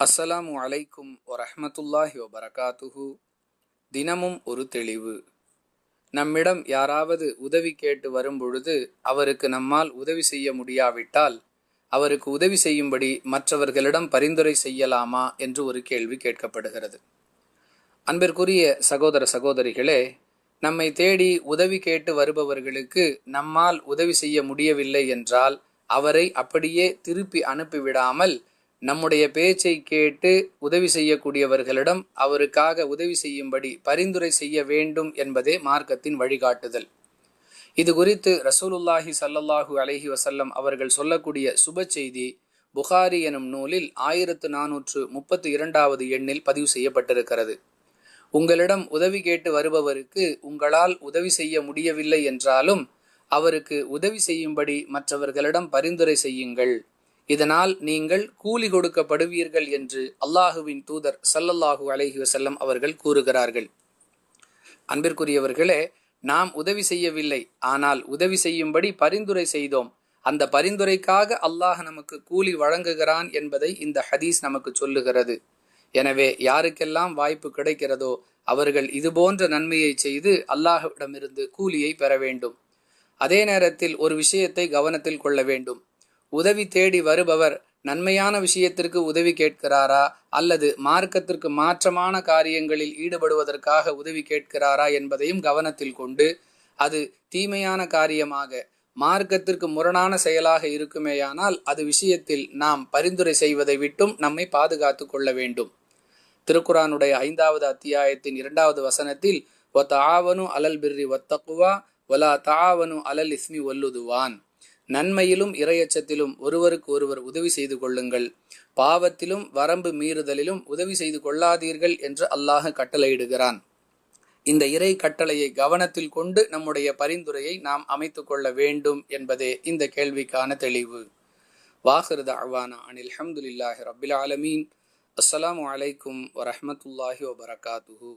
அஸ்ஸலாமு அலைக்கும் வரஹமத்துல்லாஹி வபரகாத்துஹு. தினமும் ஒரு தெளிவு. நம்மிடம் யாராவது உதவி கேட்டு வரும்பொழுது அவருக்கு நம்மால் உதவி செய்ய முடியாவிட்டால் அவருக்கு உதவி செய்யும்படி மற்றவர்களிடம் பரிந்துரை செய்யலாமா என்று ஒரு கேள்வி கேட்கப்படுகிறது. அன்பிற்குரிய சகோதர சகோதரிகளே நம்மை தேடி உதவி கேட்டு வருபவர்களுக்கு நம்மால் உதவி செய்ய முடியவில்லை என்றால் அவரை அப்படியே திருப்பி அனுப்பிவிடாமல் நம்முடைய பேச்சை கேட்டு உதவி செய்யக்கூடியவர்களிடம் அவருக்காக உதவி செய்யும்படி பரிந்துரை செய்ய வேண்டும் என்பதே மார்க்கத்தின் வழிகாட்டுதல். இது குறித்து ரசூலுல்லாஹி சல்லல்லாஹு அலஹி வசல்லம் அவர்கள் சொல்லக்கூடிய சுப செய்தி புகாரி எனும் நூலில் ஆயிரத்து நானூற்று முப்பத்தி இரண்டாவது எண்ணில் பதிவு செய்யப்பட்டிருக்கிறது. உங்களிடம் உதவி கேட்டு வருபவருக்கு உங்களால் உதவி செய்ய முடியவில்லை என்றாலும் அவருக்கு உதவி செய்யும்படி மற்றவர்களிடம் பரிந்துரை செய்யுங்கள். இதனால் நீங்கள் கூலி கொடுக்கப்படுவீர்கள் என்று அல்லாஹுவின் தூதர் சல்லல்லாஹு அலஹி வசல்லம் அவர்கள் கூறுகிறார்கள். அன்பிற்குரியவர்களே நாம் உதவி செய்யவில்லை. ஆனால் உதவி செய்யும்படி பரிந்துரை செய்தோம். அந்த பரிந்துரைக்காக அல்லாஹ் நமக்கு கூலி வழங்குகிறான் என்பதை இந்த ஹதீஸ் நமக்கு சொல்லுகிறது. எனவே யாருக்கெல்லாம் வாய்ப்பு கிடைக்கிறதோ அவர்கள் இதுபோன்ற நன்மையை செய்து அல்லாஹ்விடமிருந்து கூலியை பெற வேண்டும். அதே நேரத்தில் ஒரு விஷயத்தை கவனத்தில் கொள்ள வேண்டும். உதவி தேடி வருபவர் நன்மையான விஷயத்திற்கு உதவி கேட்கிறாரா? அல்லது மார்க்கத்திற்கு மாற்றமான காரியங்களில் ஈடுபடுவதற்காக உதவி கேட்கிறாரா என்பதையும் கவனத்தில் கொண்டு அது தீமையான காரியமாக மார்க்கத்திற்கு முரணான செயலாக இருக்குமேயானால் அது விஷயத்தில் நாம் பரிந்துரை செய்வதை விட்டும் நம்மை பாதுகாத்து கொள்ள வேண்டும். திருக்குரானுடைய ஐந்தாவது அத்தியாயத்தின் இரண்டாவது வசனத்தில் ஒத்த ஆவனு அலல் பிர்ரி ஒத்தக்குவா ஒலா தாவனு அலல் இஸ்மி ஒல்லுதுவான் நன்மையிலும் இரையச்சத்திலும் ஒருவருக்கு ஒருவர் உதவி செய்து கொள்ளுங்கள். பாவத்திலும் வரம்பு மீறுதலிலும் உதவி செய்து கொள்ளாதீர்கள் என்று அல்லாஹ் கட்டளையிடுகிறான். இந்த இறை கட்டளையை கவனத்தில் கொண்டு நம்முடைய பரிந்துரையை நாம் அமைத்து கொள்ள வேண்டும் என்பதே இந்த கேள்விக்கான தெளிவு. வாஹிருத அவானா அனில் அஹமதுல்லாஹி ரபில் ஆலமீன். அஸ்ஸலாமு அலைக்கும் வரமத்துல்லாஹி வபரகாத்துஹூ.